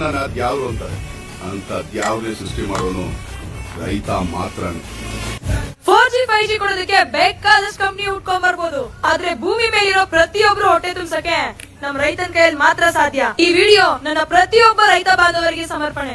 ನನ್ನನ್ನ ದ್ಯಾವ್ರು ಅಂತಾರೆ ಅಂತ ದ್ಯಾವ್ರೇ ಸೃಷ್ಟಿ ಮಾಡೋನು ರೈತ ಮಾತ್ರ ಫೋರ್ ಜಿ ಫೈವ್ ಜಿ ಕೊಡೋದಕ್ಕೆ ಬೇಕಾದಷ್ಟು ಕಂಪ್ನಿ ಹುಟ್ಕೊಂಡ್ ಬರ್ಬೋದು ಆದ್ರೆ ಭೂಮಿ ಮೇಲಿರೋ ಪ್ರತಿಯೊಬ್ರು ಹೊಟ್ಟೆ ತುಂಬಸಕ್ಕೆ ನಮ್ ರೈತನ ಕೈಯಲ್ಲಿ ಮಾತ್ರ ಸಾಧ್ಯ. ಈ ವಿಡಿಯೋ ನನ್ನ ಪ್ರತಿಯೊಬ್ಬ ರೈತ ಬಾಂಧವರಿಗೆ ಸಮರ್ಪಣೆ.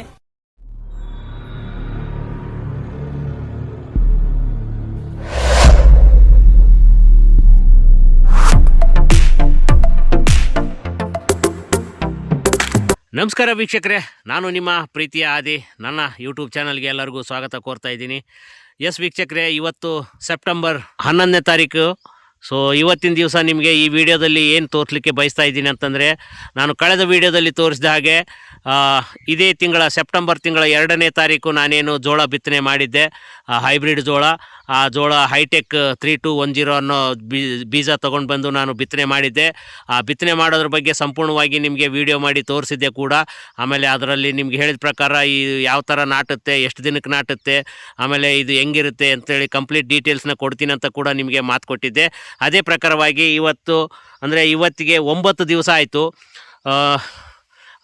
ನಮಸ್ಕಾರ ವೀಕ್ಷಕರೇ, ನಾನು ನಿಮ್ಮ ಪ್ರೀತಿಯ ಆದಿ, ನನ್ನ ಯೂಟ್ಯೂಬ್ ಚಾನಲ್ಗೆ ಎಲ್ಲರಿಗೂ ಸ್ವಾಗತ ಕೋರ್ತಾ ಇದ್ದೀನಿ. ಎಸ್ ವೀಕ್ಷಕರೇ, ಇವತ್ತು ಸೆಪ್ಟೆಂಬರ್ ಹನ್ನೊಂದನೇ ತಾರೀಕು. ಸೊ ಇವತ್ತಿನ ದಿವಸ ನಿಮಗೆ ಈ ವಿಡಿಯೋದಲ್ಲಿ ಏನು ತೋರಿಸ್ಲಿಕ್ಕೆ ಬಯಸ್ತಾ ಇದ್ದೀನಿ ಅಂತಂದರೆ, ನಾನು ಕಳೆದ ವಿಡಿಯೋದಲ್ಲಿ ತೋರಿಸಿದ ಹಾಗೆ ಇದೇ ತಿಂಗಳ ಸೆಪ್ಟೆಂಬರ್ ತಿಂಗಳ ಎರಡನೇ ತಾರೀಕು ನಾನೇನು ಜೋಳ ಬಿತ್ತನೆ ಮಾಡಿದ್ದೆ ಹೈಬ್ರಿಡ್ ಜೋಳ. ಆ ಜೋಳ hitech three two one zero ಅನ್ನೋ ಬೀಜ ತೊಗೊಂಡು ಬಂದು ನಾನು ಬಿತ್ತನೆ ಮಾಡಿದ್ದೆ. ಆ ಬಿತ್ತನೆ ಮಾಡೋದ್ರ ಬಗ್ಗೆ ಸಂಪೂರ್ಣವಾಗಿ ನಿಮಗೆ ವಿಡಿಯೋ ಮಾಡಿ ತೋರಿಸಿದ್ದೆ ಕೂಡ. ಆಮೇಲೆ ಅದರಲ್ಲಿ ನಿಮ್ಗೆ ಹೇಳಿದ ಪ್ರಕಾರ ಈ ಯಾವ ಥರ ನಾಟುತ್ತೆ, ಎಷ್ಟು ದಿನಕ್ಕೆ ನಾಟುತ್ತೆ, ಆಮೇಲೆ ಇದು ಹೆಂಗಿರುತ್ತೆ ಅಂತೇಳಿ ಕಂಪ್ಲೀಟ್ ಡೀಟೇಲ್ಸ್ನ ಕೊಡ್ತೀನಿ ಅಂತ ಕೂಡ ನಿಮಗೆ ಮಾತು ಕೊಟ್ಟಿದ್ದೆ. ಅದೇ ಪ್ರಕಾರವಾಗಿ ಇವತ್ತು ಅಂದರೆ ಇವತ್ತಿಗೆ ಒಂಬತ್ತು ದಿವಸ ಆಯಿತು.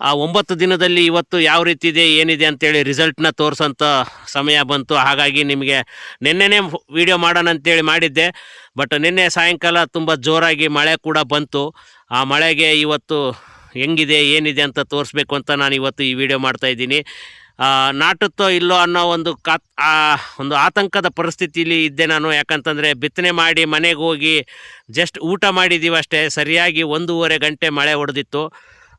ಆ ಒಂಬತ್ತು ದಿನದಲ್ಲಿ ಇವತ್ತು ಯಾವ ರೀತಿ ಇದೆ ಏನಿದೆ ಅಂತೇಳಿ ರಿಸಲ್ಟ್ನ ತೋರಿಸೋಂಥ ಸಮಯ ಬಂತು. ಹಾಗಾಗಿ ನಿಮಗೆ ನಿನ್ನೆನೇ ವಿಡಿಯೋ ಮಾಡೋಣ ಅಂತೇಳಿ ಮಾಡಿದ್ದೆ. ಬಟ್ ನಿನ್ನೆ ಸಾಯಂಕಾಲ ತುಂಬ ಜೋರಾಗಿ ಮಳೆ ಕೂಡ ಬಂತು. ಆ ಮಳೆಗೆ ಇವತ್ತು ಹೆಂಗಿದೆ ಏನಿದೆ ಅಂತ ತೋರಿಸ್ಬೇಕು ಅಂತ ನಾನು ಇವತ್ತು ಈ ವಿಡಿಯೋ ಮಾಡ್ತಾ ಇದ್ದೀನಿ. ಆ, ನಾಟುತ್ತೋ ಇಲ್ಲೋ ಅನ್ನೋ ಒಂದು ಕಾತ್ ಒಂದು ಆತಂಕದ ಪರಿಸ್ಥಿತಿಲಿ ಇದ್ದೆ ನಾನು. ಯಾಕಂತಂದರೆ ಬಿತ್ತನೆ ಮಾಡಿ ಮನೆಗೆ ಹೋಗಿ ಜಸ್ಟ್ ಊಟ ಮಾಡಿದ್ದೀವಿ ಅಷ್ಟೇ. ಸರಿಯಾಗಿ ಒಂದೂವರೆ ಗಂಟೆ ಮಳೆ ಹೊಡೆದಿತ್ತು.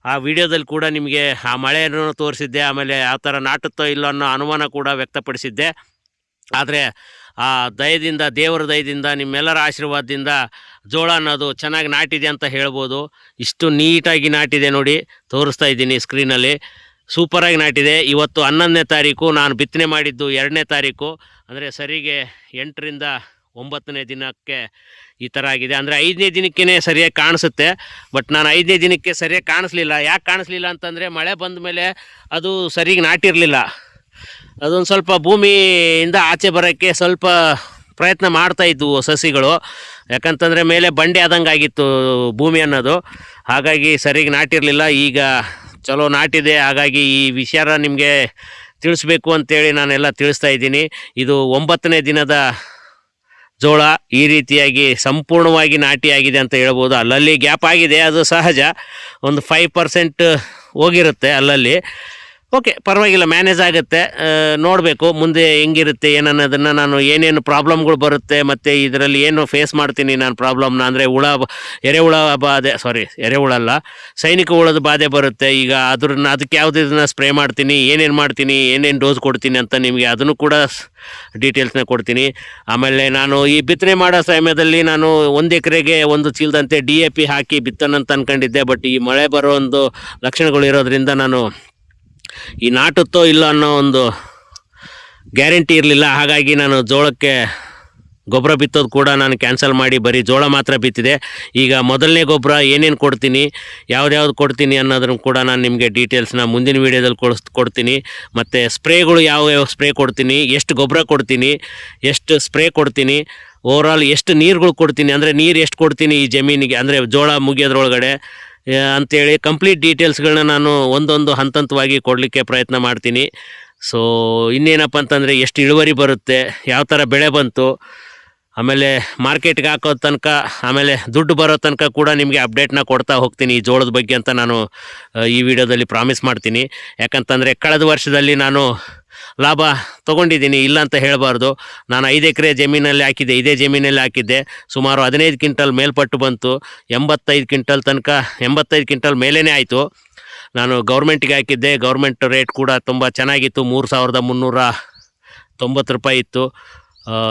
ಆ ವಿಡಿಯೋದಲ್ಲಿ ಕೂಡ ನಿಮಗೆ ಆ ಮಳೆಯನ್ನು ತೋರಿಸಿದ್ದೆ. ಆಮೇಲೆ ಆ ಥರ ನಾಟುತ್ತೋ ಇಲ್ಲೋ ಅನ್ನೋ ಅನುಮಾನ ಕೂಡ ವ್ಯಕ್ತಪಡಿಸಿದ್ದೆ. ಆದರೆ ಆ ದಯದಿಂದ, ದೇವರ ದಯದಿಂದ, ನಿಮ್ಮೆಲ್ಲರ ಆಶೀರ್ವಾದದಿಂದ ಜೋಳ ಅನ್ನೋದು ಚೆನ್ನಾಗಿ ನಾಟಿದೆ ಅಂತ ಹೇಳ್ಬೋದು. ಇಷ್ಟು ನೀಟಾಗಿ ನಾಟಿದೆ ನೋಡಿ. ತೋರಿಸ್ತಾ ಇದ್ದೀನಿ ಸ್ಕ್ರೀನಲ್ಲಿ ಸೂಪರಾಗಿ ನಾಟಿದೆ. ಇವತ್ತು ಹನ್ನೊಂದನೇ ತಾರೀಕು, ನಾನು ಬಿತ್ತನೆ ಮಾಡಿದ್ದು ಎರಡನೇ ತಾರೀಕು. ಅಂದರೆ ಸರಿಗೆ ಎಂಟರಿಂದ ಒಂಬತ್ತನೇ ದಿನಕ್ಕೆ ಈ ಥರ ಆಗಿದೆ. ಅಂದರೆ ಐದನೇ ದಿನಕ್ಕೇ ಸರಿಯಾಗಿ ಕಾಣಿಸುತ್ತೆ. ಬಟ್ ನಾನು ಐದನೇ ದಿನಕ್ಕೆ ಸರಿಯಾಗಿ ಕಾಣಿಸ್ಲಿಲ್ಲ. ಯಾಕೆ ಕಾಣಿಸ್ಲಿಲ್ಲ ಅಂತಂದರೆ ಮಳೆ ಬಂದ ಮೇಲೆ ಅದು ಸರಿಗೆ ನಾಟಿರಲಿಲ್ಲ. ಅದೊಂದು ಸ್ವಲ್ಪ ಭೂಮಿಯಿಂದ ಆಚೆ ಬರೋಕ್ಕೆ ಸ್ವಲ್ಪ ಪ್ರಯತ್ನ ಮಾಡ್ತಾ ಇದ್ವು ಸಸಿಗಳು. ಯಾಕಂತಂದರೆ ಮೇಲೆ ಬಂಡೆ ಆದಂಗೆ ಆಗಿತ್ತು ಭೂಮಿ ಅನ್ನೋದು. ಹಾಗಾಗಿ ಸರಿಗೆ ನಾಟಿರಲಿಲ್ಲ. ಈಗ ಚಲೋ ನಾಟಿದೆ. ಹಾಗಾಗಿ ಈ ವಿಚಾರ ನಿಮಗೆ ತಿಳಿಸ್ಬೇಕು ಅಂತೇಳಿ ನಾನೆಲ್ಲ ತಿಳಿಸ್ತಾ ಇದ್ದೀನಿ. ಇದು ಒಂಬತ್ತನೇ ದಿನದ ಜೋಳ ಈ ರೀತಿಯಾಗಿ ಸಂಪೂರ್ಣವಾಗಿ ನಾಟಿಯಾಗಿದೆ ಅಂತ ಹೇಳ್ಬೋದು. ಅಲ್ಲಲ್ಲಿ ಗ್ಯಾಪ್ ಆಗಿದೆ, ಅದು ಸಹಜ. ಒಂದು ಫೈವ್ ಪರ್ಸೆಂಟ್ ಹೋಗಿರುತ್ತೆ ಅಲ್ಲಲ್ಲಿ. ಓಕೆ ಪರವಾಗಿಲ್ಲ ಮ್ಯಾನೇಜ್ ಆಗುತ್ತೆ. ನೋಡಬೇಕು, ಮುಂದೆ ಹೆಂಗಿರುತ್ತೆ, ಏನನ್ನೋದನ್ನು ನಾನು ಏನೇನು ಪ್ರಾಬ್ಲಮ್ಗಳು ಬರುತ್ತೆ, ಮತ್ತು ಇದರಲ್ಲಿ ಏನು ಫೇಸ್ ಮಾಡ್ತೀನಿ ನಾನು ಪ್ರಾಬ್ಲಮ್ನ ಅಂದರೆ ಹುಳ ಎರೆಹುಳ ಬಾಧೆ ಸಾರಿ ಎರೆಹುಳ ಅಲ್ಲ, ಸೈನಿಕ ಹುಳದ ಬಾಧೆ ಬರುತ್ತೆ. ಈಗ ಅದ್ರನ್ನ, ಅದಕ್ಕೆ ಯಾವುದನ್ನ ಸ್ಪ್ರೇ ಮಾಡ್ತೀನಿ, ಏನೇನು ಮಾಡ್ತೀನಿ, ಏನೇನು ಡೋಸ್ ಕೊಡ್ತೀನಿ ಅಂತ ನಿಮಗೆ ಅದನ್ನು ಕೂಡ ಡೀಟೇಲ್ಸ್ನ ಕೊಡ್ತೀನಿ. ಆಮೇಲೆ ನಾನು ಈ ಬಿತ್ತನೆ ಮಾಡೋ ಸಮಯದಲ್ಲಿ ನಾನು ಒಂದು ಎಕರೆಗೆ ಒಂದು ಚೀಲದಂತೆ ಡಿ ಎ ಪಿ ಹಾಕಿ ಬಿತ್ತನಂತ ಅಂದ್ಕೊಂಡಿದ್ದೆ ಬಟ್ ಈ ಮಳೆ ಬರೋ ಒಂದು ಲಕ್ಷಣಗಳು ಇರೋದ್ರಿಂದ ನಾನು ಈ ನಾಟುತ್ತೋ ಇಲ್ಲ ಅನ್ನೋ ಒಂದು ಗ್ಯಾರಂಟಿ ಇರಲಿಲ್ಲ. ಹಾಗಾಗಿ ನಾನು ಜೋಳಕ್ಕೆ ಗೊಬ್ಬರ ಬಿತ್ತೋದು ಕೂಡ ನಾನು ಕ್ಯಾನ್ಸಲ್ ಮಾಡಿ ಬರೀ ಜೋಳ ಮಾತ್ರ ಬಿತ್ತಿದೆ. ಈಗ ಮೊದಲನೇ ಗೊಬ್ಬರ ಏನೇನು ಕೊಡ್ತೀನಿ, ಯಾವ್ದ್ಯಾವ್ದು ಕೊಡ್ತೀನಿ ಅನ್ನೋದನ್ನು ಕೂಡ ನಾನು ನಿಮಗೆ ಡೀಟೇಲ್ಸ್ನ ಮುಂದಿನ ವೀಡಿಯೋದಲ್ಲಿ ಕೊಡಿಸ್, ಕೊಡ್ತೀನಿ. ಮತ್ತು ಸ್ಪ್ರೇಗಳು ಯಾವ ಯಾವ ಸ್ಪ್ರೇ ಕೊಡ್ತೀನಿ, ಎಷ್ಟು ಗೊಬ್ಬರ ಕೊಡ್ತೀನಿ, ಎಷ್ಟು ಸ್ಪ್ರೇ ಕೊಡ್ತೀನಿ ಓವರಾಲ್ ಎಷ್ಟು ನೀರುಗಳು ಕೊಡ್ತೀನಿ, ಅಂದರೆ ನೀರು ಎಷ್ಟು ಕೊಡ್ತೀನಿ ಈ ಜಮೀನಿಗೆ, ಅಂದರೆ ಜೋಳ ಮುಗಿಯೋದ್ರೊಳಗಡೆ. ಅಂತೇಳಿ ಕಂಪ್ಲೀಟ್ ಡೀಟೇಲ್ಸ್ಗಳನ್ನ ನಾನು ಒಂದೊಂದು ಹಂತ ಹಂತವಾಗಿ ಕೊಡಲಿಕ್ಕೆ ಪ್ರಯತ್ನ ಮಾಡ್ತೀನಿ. ಸೊ ಇನ್ನೇನಪ್ಪ ಅಂತಂದರೆ ಎಷ್ಟು ಇಳುವರಿ ಬರುತ್ತೆ, ಯಾವ ಥರ ಬೆಳೆ ಬಂತು, ಆಮೇಲೆ ಮಾರ್ಕೆಟ್ಗೆ ಹಾಕೋ ತನಕ, ಆಮೇಲೆ ದುಡ್ಡು ಬರೋ ತನಕ ಕೂಡ ನಿಮಗೆ ಅಪ್ಡೇಟ್ನ ಕೊಡ್ತಾ ಹೋಗ್ತೀನಿ ಈ ಜೋಳದ ಬಗ್ಗೆ ಅಂತ ನಾನು ಈ ವಿಡಿಯೋದಲ್ಲಿ ಪ್ರಾಮಿಸ್ ಮಾಡ್ತೀನಿ. ಯಾಕಂತಂದರೆ ಕಳೆದ ವರ್ಷದಲ್ಲಿ ನಾನು ಲಾಭ ತೊಗೊಂಡಿದ್ದೀನಿ ಇಲ್ಲ ಅಂತ ಹೇಳಬಾರ್ದು. ನಾನು ಐದು ಎಕರೆ ಜಮೀನಲ್ಲಿ ಹಾಕಿದ್ದೆ, ಇದೇ ಜಮೀನಲ್ಲಿ ಹಾಕಿದ್ದೆ. ಸುಮಾರು ಹದಿನೈದು ಕ್ವಿಂಟಲ್ ಮೇಲ್ಪಟ್ಟು ಬಂತು. ಎಂಬತ್ತೈದು ಕ್ವಿಂಟಲ್ ತನಕ, ಎಂಬತ್ತೈದು ಕ್ವಿಂಟಲ್ ಮೇಲೇ ಆಯಿತು. ನಾನು ಗೌರ್ಮೆಂಟಿಗೆ ಹಾಕಿದ್ದೆ, ಗೌರ್ಮೆಂಟ್ ರೇಟ್ ಕೂಡ ತುಂಬ ಚೆನ್ನಾಗಿತ್ತು. ಮೂರು ಸಾವಿರದ ಮುನ್ನೂರ ತೊಂಬತ್ತು ರೂಪಾಯಿ ಇತ್ತು.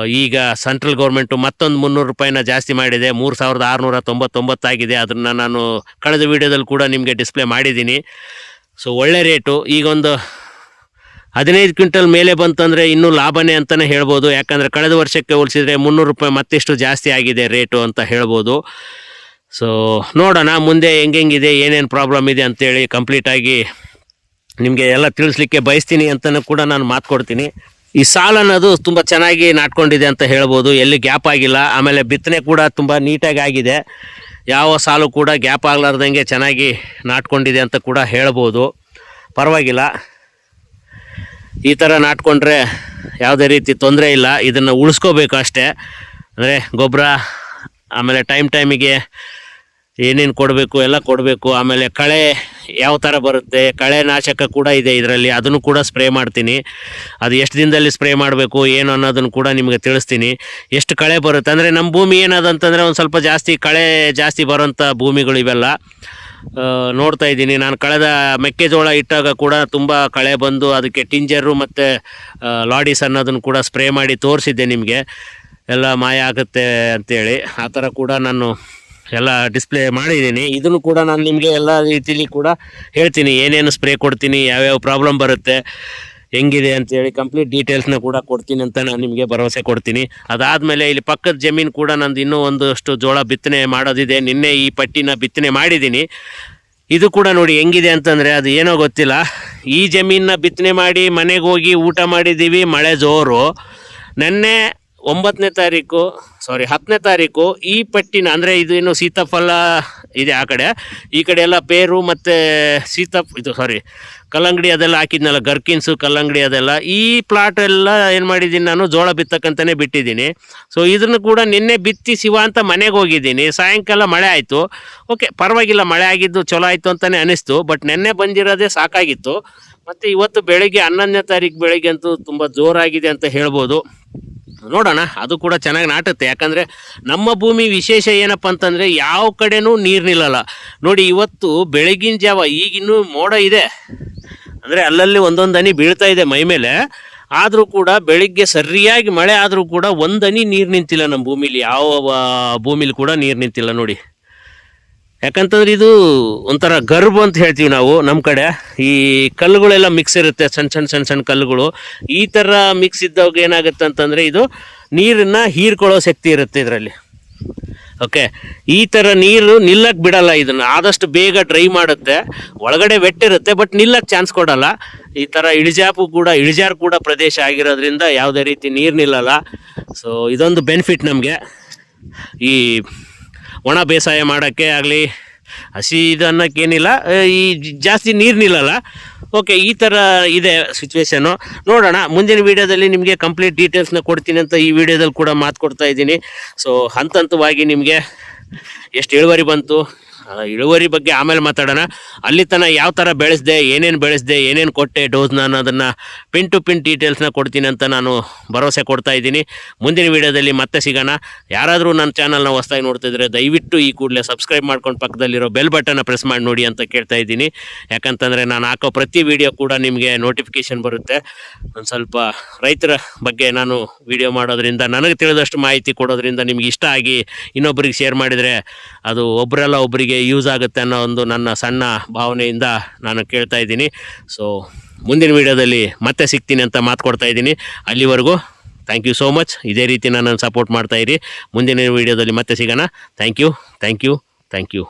ಈಗ ಸೆಂಟ್ರಲ್ ಗೌರ್ಮೆಂಟು ಮತ್ತೊಂದು ಮುನ್ನೂರು ರೂಪಾಯಿನ ಜಾಸ್ತಿ ಮಾಡಿದೆ. ಮೂರು ಸಾವಿರದ ಆರುನೂರ ತೊಂಬತ್ತೊಂಬತ್ತಾಗಿದೆ ಅದನ್ನು ನಾನು ಕಳೆದ ವೀಡಿಯೋದಲ್ಲಿ ಕೂಡ ನಿಮಗೆ ಡಿಸ್ಪ್ಲೇ ಮಾಡಿದ್ದೀನಿ. ಸೊ, ಒಳ್ಳೆ ರೇಟು. ಈಗೊಂದು ಹದಿನೈದು ಕ್ವಿಂಟಲ್ ಮೇಲೆ ಬಂತಂದರೆ ಇನ್ನೂ ಲಾಭನೇ ಅಂತಲೇ ಹೇಳ್ಬೋದು. ಯಾಕಂದರೆ ಕಳೆದ ವರ್ಷಕ್ಕೆ ಹೋಲಿಸಿದರೆ ಮುನ್ನೂರು ರೂಪಾಯಿ ಮತ್ತಿಷ್ಟು ಜಾಸ್ತಿ ಆಗಿದೆ ರೇಟು ಅಂತ ಹೇಳ್ಬೋದು. ಸೊ ನೋಡೋಣ ಮುಂದೆ ಹೆಂಗೆಂಗಿದೆ, ಏನೇನು ಪ್ರಾಬ್ಲಮ್ ಇದೆ ಅಂತೇಳಿ ಕಂಪ್ಲೀಟಾಗಿ ನಿಮಗೆ ಎಲ್ಲ ತಿಳಿಸ್ಲಿಕ್ಕೆ ಬಯಸ್ತೀನಿ ಅಂತಲೂ ಕೂಡ ನಾನು ಮಾತು ಕೊಡ್ತೀನಿ. ಈ ಸಾಲ ಅನ್ನೋದು ತುಂಬ ಚೆನ್ನಾಗಿ ನಾಟ್ಕೊಂಡಿದೆ ಅಂತ ಹೇಳ್ಬೋದು. ಎಲ್ಲಿ ಗ್ಯಾಪ್ ಆಗಿಲ್ಲ. ಆಮೇಲೆ ಬಿತ್ತನೆ ಕೂಡ ತುಂಬ ನೀಟಾಗಿ ಆಗಿದೆ. ಯಾವ ಸಾಲು ಕೂಡ ಗ್ಯಾಪ್ ಆಗಲಾರ್ದಂಗೆ ಚೆನ್ನಾಗಿ ನಾಟ್ಕೊಂಡಿದೆ ಅಂತ ಕೂಡ ಹೇಳ್ಬೋದು. ಪರವಾಗಿಲ್ಲ. ಈ ಥರ ನಾಟ್ಕೊಂಡ್ರೆ ಯಾವುದೇ ರೀತಿ ತೊಂದರೆ ಇಲ್ಲ. ಇದನ್ನು ಉಳಿಸ್ಕೋಬೇಕು ಅಷ್ಟೇ. ಅಂದರೆ ಗೊಬ್ಬರ, ಆಮೇಲೆ ಟೈಮ್ ಟೈಮಿಗೆ ಏನೇನು ಕೊಡಬೇಕು, ಎಲ್ಲ ಕೊಡಬೇಕು. ಆಮೇಲೆ ಕಳೆ ಯಾವ ಥರ ಬರುತ್ತೆ, ಕಳೆ ನಾಶಕ ಕೂಡ ಇದೆ ಇದರಲ್ಲಿ. ಅದನ್ನು ಕೂಡ ಸ್ಪ್ರೇ ಮಾಡ್ತೀನಿ. ಅದು ಎಷ್ಟು ದಿನದಲ್ಲಿ ಸ್ಪ್ರೇ ಮಾಡಬೇಕು, ಏನು ಅನ್ನೋದನ್ನು ಕೂಡ ನಿಮಗೆ ತಿಳಿಸ್ತೀನಿ. ಎಷ್ಟು ಕಳೆ ಬರುತ್ತೆ, ಅಂದರೆ ನಮ್ಮ ಭೂಮಿ ಏನದಂತಂದರೆ ಒಂದು ಸ್ವಲ್ಪ ಜಾಸ್ತಿ ಕಳೆ ಜಾಸ್ತಿ ಬರೋಂಥ ಭೂಮಿಗಳು ಇವೆಲ್ಲ. ನೋಡ್ತಾ ಇದ್ದೀನಿ. ನಾನು ಕಳೆದ ಮೆಕ್ಕೆಜೋಳ ಇಟ್ಟಾಗ ಕೂಡ ತುಂಬ ಕಳೆ ಬಂದು ಅದಕ್ಕೆ ಟಿಂಜರು ಮತ್ತು ಲಾಡಿಸ್ ಅನ್ನೋದನ್ನು ಕೂಡ ಸ್ಪ್ರೇ ಮಾಡಿ ತೋರಿಸಿದ್ದೆ ನಿಮಗೆ. ಎಲ್ಲ ಮಾಯ ಆಗುತ್ತೆ ಅಂತೇಳಿ. ಆ ಥರ ಕೂಡ ನಾನು ಎಲ್ಲ ಡಿಸ್ಪ್ಲೇ ಮಾಡಿದ್ದೀನಿ. ಇದನ್ನು ಕೂಡ ನಾನು ನಿಮಗೆ ಎಲ್ಲ ರೀತಿಲಿ ಕೂಡ ಹೇಳ್ತೀನಿ. ಏನೇನು ಸ್ಪ್ರೇ ಕೊಡ್ತೀನಿ, ಯಾವ್ಯಾವ ಪ್ರಾಬ್ಲಮ್ ಬರುತ್ತೆ ಹೆಂಗಿದೆ ಅಂತೇಳಿ ಕಂಪ್ಲೀಟ್ ಡೀಟೇಲ್ಸ್ನ ಕೂಡ ಕೊಡ್ತೀನಿ ಅಂತ ನಾನು ನಿಮಗೆ ಭರವಸೆ ಕೊಡ್ತೀನಿ. ಅದಾದಮೇಲೆ ಇಲ್ಲಿ ಪಕ್ಕದ ಜಮೀನು ಕೂಡ ನಂದು ಇನ್ನೂ ಒಂದಷ್ಟು ಜೋಳ ಬಿತ್ತನೆ ಮಾಡೋದಿದೆ. ನಿನ್ನೆ ಈ ಪಟ್ಟಿನ ಬಿತ್ತನೆ ಮಾಡಿದ್ದೀನಿ. ಇದು ಕೂಡ ನೋಡಿ ಹೆಂಗಿದೆ ಅಂತಂದರೆ ಅದು ಏನೋ ಗೊತ್ತಿಲ್ಲ. ಈ ಜಮೀನನ್ನ ಬಿತ್ತನೆ ಮಾಡಿ ಮನೆಗೆ ಹೋಗಿ ಊಟ ಮಾಡಿದ್ದೀವಿ ಮಳೆ ಜೋರು. ನೆನ್ನೆ ಒಂಬತ್ತನೇ ತಾರೀಕು ಸಾರಿ ಹತ್ತನೇ ತಾರೀಕು ಈ ಪಟ್ಟಿನ ಅಂದರೆ ಇದು ಏನು ಸೀತಾಫಲ ಇದೆ ಆ ಕಡೆ. ಈ ಕಡೆ ಎಲ್ಲ ಪೇರು ಮತ್ತು ಸೀತಾ ಇದು ಸಾರಿ ಕಲ್ಲಂಗಡಿ ಅದೆಲ್ಲ ಹಾಕಿದ್ನಲ್ಲ ಗರ್ಕಿನ್ಸು ಕಲ್ಲಂಗಡಿ ಅದೆಲ್ಲ, ಈ ಪ್ಲಾಟ್ ಎಲ್ಲ ಏನು ಮಾಡಿದ್ದೀನಿ ನಾನು, ಜೋಳ ಬಿತ್ತಕ್ಕಂತಲೇ ಬಿಟ್ಟಿದ್ದೀನಿ. ಸೊ ಇದನ್ನು ಕೂಡ ನಿನ್ನೆ ಬಿತ್ತಿ ಶಿವ ಅಂತ ಮನೆಗೆ ಹೋಗಿದ್ದೀನಿ. ಸಾಯಂಕಾಲ ಮಳೆ ಆಯಿತು. ಓಕೆ ಪರವಾಗಿಲ್ಲ, ಮಳೆ ಆಗಿದ್ದು ಚಲೋ ಆಯಿತು ಅಂತಲೇ ಅನಿಸ್ತು ಬಟ್ ನಿನ್ನೆ ಬಂದಿರೋದೇ ಸಾಕಾಗಿತ್ತು. ಮತ್ತು ಇವತ್ತು ಬೆಳಗ್ಗೆ ಹನ್ನೊಂದನೇ ತಾರೀಕು ಬೆಳಗ್ಗೆ ಅಂತೂ ತುಂಬ ಜೋರಾಗಿದೆ ಅಂತ ಹೇಳ್ಬೋದು. ನೋಡೋಣ, ಅದು ಕೂಡ ಚೆನ್ನಾಗಿ ನಾಟುತ್ತೆ. ಯಾಕಂದರೆ ನಮ್ಮ ಭೂಮಿ ವಿಶೇಷ ಏನಪ್ಪ ಅಂತಂದರೆ ಯಾವ ಕಡೆನೂ ನೀರು ನಿಲ್ಲಲ್ಲ. ನೋಡಿ, ಇವತ್ತು ಬೆಳಗಿನ ಜಾವ ಈಗಿನ್ನೂ ಮೋಡ ಇದೆ. ಅಂದರೆ ಅಲ್ಲಲ್ಲಿ ಒಂದೊಂದು ಹನಿ ಬೀಳ್ತಾ ಇದೆ ಮೈ ಮೇಲೆ, ಆದರೂ ಕೂಡ ಬೆಳಿಗ್ಗೆ ಸರಿಯಾಗಿ ಮಳೆ ಆದರೂ ಕೂಡ ಒಂದನಿ ನೀರು ನಿಂತಿಲ್ಲ ನಮ್ಮ ಭೂಮಿಲಿ, ಯಾವ ಭೂಮಿಲಿ ಕೂಡ ನೀರು ನಿಂತಿಲ್ಲ ನೋಡಿ. ಯಾಕಂತಂದ್ರೆ ಇದು ಒಂಥರ ಗರ್ಭ ಅಂತ ಹೇಳ್ತೀವಿ ನಾವು ನಮ್ಮ ಕಡೆ. ಈ ಕಲ್ಲುಗಳೆಲ್ಲ ಮಿಕ್ಸ್ ಇರುತ್ತೆ ಸಣ್ಣ ಸಣ್ಣ ಸಣ್ಣ ಸಣ್ಣ ಕಲ್ಲುಗಳು. ಈ ಥರ ಮಿಕ್ಸ್ ಇದ್ದಾಗ ಏನಾಗುತ್ತೆ ಅಂತಂದರೆ ಇದು ನೀರನ್ನು ಹೀರ್ಕೊಳ್ಳೋ ಶಕ್ತಿ ಇರುತ್ತೆ ಇದರಲ್ಲಿ. ಓಕೆ ಈ ಥರ ನೀರು ನಿಲ್ಲಕ್ಕೆ ಬಿಡಲ್ಲ ಇದನ್ನು. ಆದಷ್ಟು ಬೇಗ ಡ್ರೈ ಮಾಡುತ್ತೆ. ಒಳಗಡೆ ವೆಟ್ಟಿರುತ್ತೆ ಬಟ್ ನಿಲ್ಲಕ್ಕೆ ಚಾನ್ಸ್ ಕೊಡಲ್ಲ. ಈ ಥರ ಇಳಿಜಾಪು ಕೂಡ, ಇಳಿಜಾರು ಕೂಡ ಪ್ರದೇಶ ಆಗಿರೋದ್ರಿಂದ ಯಾವುದೇ ರೀತಿ ನೀರು ನಿಲ್ಲಲ್ಲ. ಸೊ ಇದೊಂದು ಬೆನಿಫಿಟ್ ನಮಗೆ. ಈ ಒಣ ಬೇಸಾಯ ಮಾಡೋಕ್ಕೆ ಆಗಲಿ, ಹಸಿ ಇದನ್ನಕ್ಕೇನಿಲ್ಲ, ಈ ಜಾಸ್ತಿ ನೀರು ನಿಲ್ಲಲ್ಲ. ಓಕೆ ಈ ಥರ ಇದೆ ಸಿಚುವೇಶನು ನೋಡೋಣ, ಮುಂದಿನ ವೀಡಿಯೋದಲ್ಲಿ ನಿಮಗೆ ಕಂಪ್ಲೀಟ್ ಡೀಟೇಲ್ಸ್ನ ಕೊಡ್ತೀನಿ ಅಂತ ಈ ವಿಡಿಯೋದಲ್ಲಿ ಕೂಡ ಮಾತು ಕೊಡ್ತಾ ಇದ್ದೀನಿ. ಸೊ ಹಂತ ಹಂತವಾಗಿ ನಿಮಗೆ ಎಷ್ಟು ಇಳುವರಿ ಬಂತು ಇಳುವರಿ ಬಗ್ಗೆ ಆಮೇಲೆ ಮಾತಾಡೋಣ. ಅಲ್ಲಿ ತನಕ ಯಾವ ಥರ ಬೆಳೆಸಿದೆ, ಏನೇನು ಬೆಳೆಸಿದೆ, ಏನೇನು ಕೊಟ್ಟೆ ಡೋಸ್ನ ಅನ್ನೋದನ್ನು ಪಿನ್ ಟು ಪಿನ್ ಡೀಟೇಲ್ಸ್ನ ಕೊಡ್ತೀನಿ ಅಂತ ನಾನು ಭರವಸೆ ಕೊಡ್ತಾ ಇದ್ದೀನಿ. ಮುಂದಿನ ವೀಡಿಯೋದಲ್ಲಿ ಮತ್ತೆ ಸಿಗೋಣ. ಯಾರಾದರೂ ನನ್ನ ಚಾನಲ್ನ ಹೊಸ್ದಾಗಿ ನೋಡ್ತಿದ್ರೆ ದಯವಿಟ್ಟು ಈ ಕೂಡಲೇ ಸಬ್ಸ್ಕ್ರೈಬ್ ಮಾಡ್ಕೊಂಡು ಪಕ್ಕದಲ್ಲಿರೋ ಬೆಲ್ ಬಟನ್ನ ಪ್ರೆಸ್ ಮಾಡಿ ನೋಡಿ ಅಂತ ಕೇಳ್ತಾ ಇದ್ದೀನಿ. ಯಾಕಂತಂದರೆ ನಾನು ಹಾಕೋ ಪ್ರತಿ ವಿಡಿಯೋ ಕೂಡ ನಿಮಗೆ ನೋಟಿಫಿಕೇಷನ್ ಬರುತ್ತೆ. ಒಂದು ಸ್ವಲ್ಪ ರೈತರ ಬಗ್ಗೆ ನಾನು ವಿಡಿಯೋ ಮಾಡೋದ್ರಿಂದ, ನನಗೆ ತಿಳಿದಷ್ಟು ಮಾಹಿತಿ ಕೊಡೋದ್ರಿಂದ ನಿಮ್ಗೆ ಇಷ್ಟ ಆಗಿ ಇನ್ನೊಬ್ಬರಿಗೆ ಶೇರ್ ಮಾಡಿದರೆ ಅದು ಒಬ್ಬರಲ್ಲ ಒಬ್ಬರಿಗೆ ಯೂಸ್ ಆಗುತ್ತೆ ಅನ್ನೋ ಒಂದು ನನ್ನ ಸಣ್ಣ ಭಾವನೆಯಿಂದ ನಾನು ಕೇಳ್ತಾ ಇದ್ದೀನಿ. ಸೊ ಮುಂದಿನ ವೀಡಿಯೋದಲ್ಲಿ ಮತ್ತೆ ಸಿಗ್ತೀನಿ ಅಂತ ಮಾತು ಕೊಡ್ತಾ ಇದ್ದೀನಿ. ಅಲ್ಲಿವರೆಗೂ ಥ್ಯಾಂಕ್ ಯು ಸೋ ಮಚ್ ಇದೇ ರೀತಿ ನನ್ನನ್ನು ಸಪೋರ್ಟ್ ಮಾಡ್ತಾ ಇರಿ. ಮುಂದಿನ ವೀಡಿಯೋದಲ್ಲಿ ಮತ್ತೆ ಸಿಗೋಣ. Thank you thank you thank you